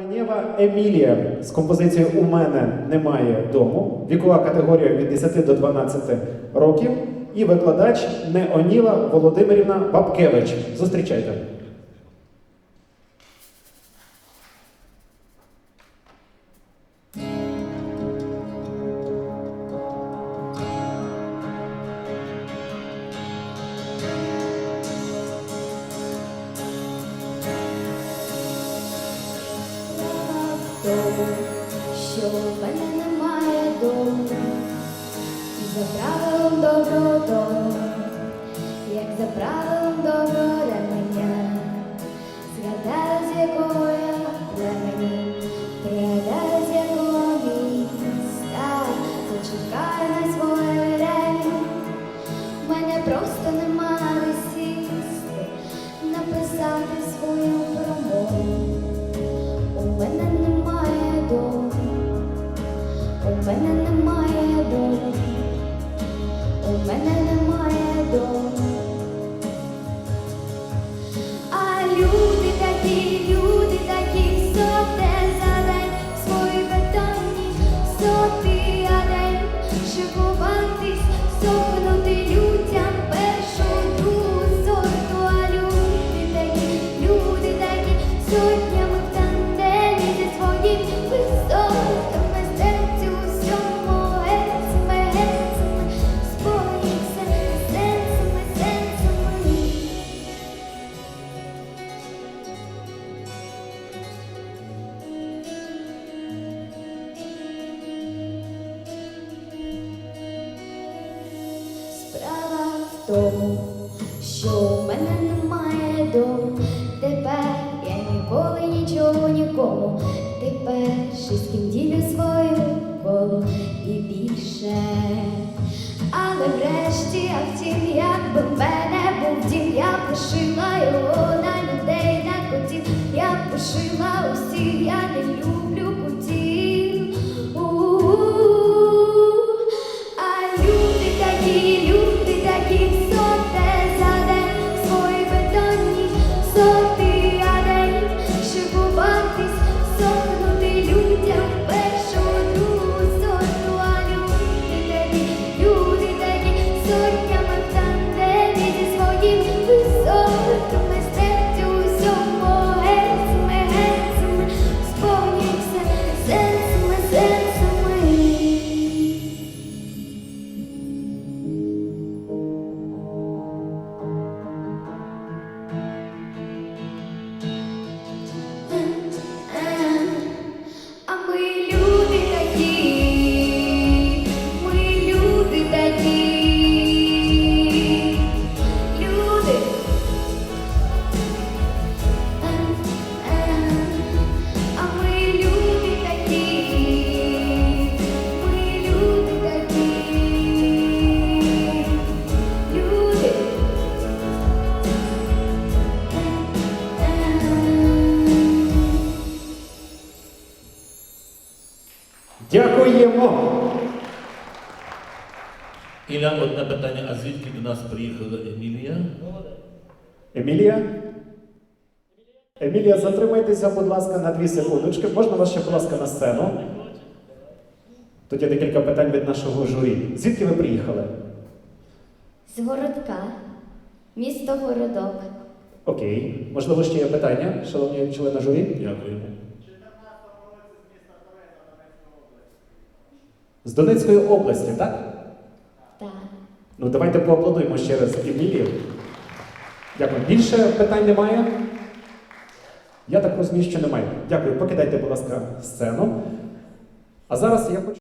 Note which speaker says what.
Speaker 1: Каменєва Емілія з композицією У мене немає дому. Вікова категорія від 10 до 12 років. І викладач Неоніла Володимирівна Бабкевич. Зустрічайте.
Speaker 2: Тому, що в мене немає дому, і за правилом доброго дому, як за правилом доброго ременя, згадаю, з якого я племені, пригадаю, з якого міста, зачекаю на своє время. Мене просто немає сісти, написати свою промову. У мене немає дому, у мене немає дому. А люди такі, люди такі, соте за день свої бетонні соти, а день шикуватись, сохнути тому, що в мене немає дому. Тепер я ніколи нічого нікому. Тепер з ким свою колу і більше. Але врешті, а втім, якби в мене був дім, я б
Speaker 1: Дякуємо!
Speaker 3: Ілля, одне питання, а звідки до нас приїхала Емілія?
Speaker 1: Емілія? Емілія, затримайтеся, будь ласка, на дві секундочки. Можна вас ще, будь ласка, на сцену? Тут є декілька питань від нашого журі. Звідки ви приїхали?
Speaker 2: З городка, місто Городок.
Speaker 1: Окей. Можливо, ще є питання, шановні члени журі?
Speaker 3: Дякую.
Speaker 1: З Донецької області, так?
Speaker 2: Так.
Speaker 1: Ну, давайте поаплодуємо ще раз Емілію. Дякую. Більше питань немає? Я так розумію, що немає. Дякую. Покидайте, будь ласка, сцену. А зараз я хочу.